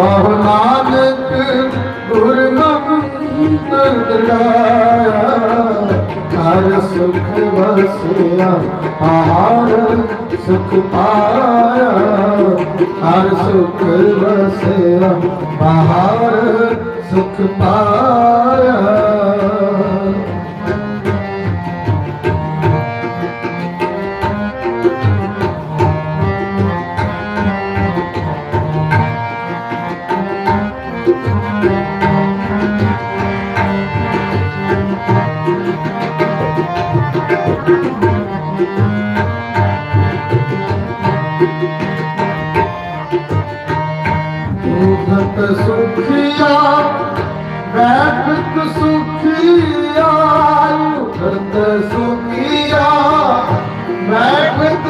ਕਹੋ ਨਾਨਕ ਗੁਰਮੰਤਰ ਦਰਾਇਆ ਹਰ ਸੁਖ ਵਸਿਆ ਆਹਾਰ ਸੁਖ ਪਾਇਆ। ਹਰ ਸੁਖ ਵਸਿਆ ਆਹਾਰ ਸੁਖ ਪਾਇਆ। ਸੁਖੀਆ ਬੈਠਕ ਸੁਖੀਆ ਭਗਤ ਸੁਖੀਆ ਬੈਠਕ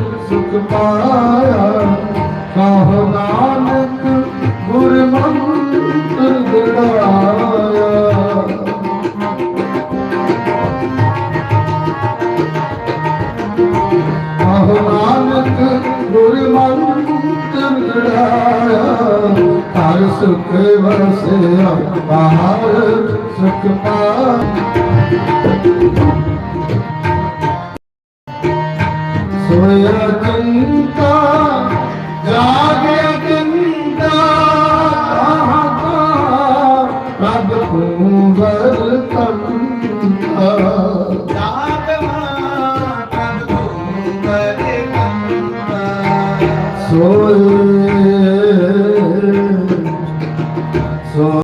ਸੁਖ ਪਾਇਆ। ਕਾਹੋ ਨਾਨਕ ਗੁਰ ਮੰਤਰ ਦਿੜਾਇਆ ਕਾਹੋ ਨਾਨਕ ਗੁਰ ਮੰਤਰ ਦਿੜਾਇਆ ਹਰ ਸੁਖ ਵਸਿਆ ਬਾਹਰ ਸੁਖ ਪਾਇਆ soul.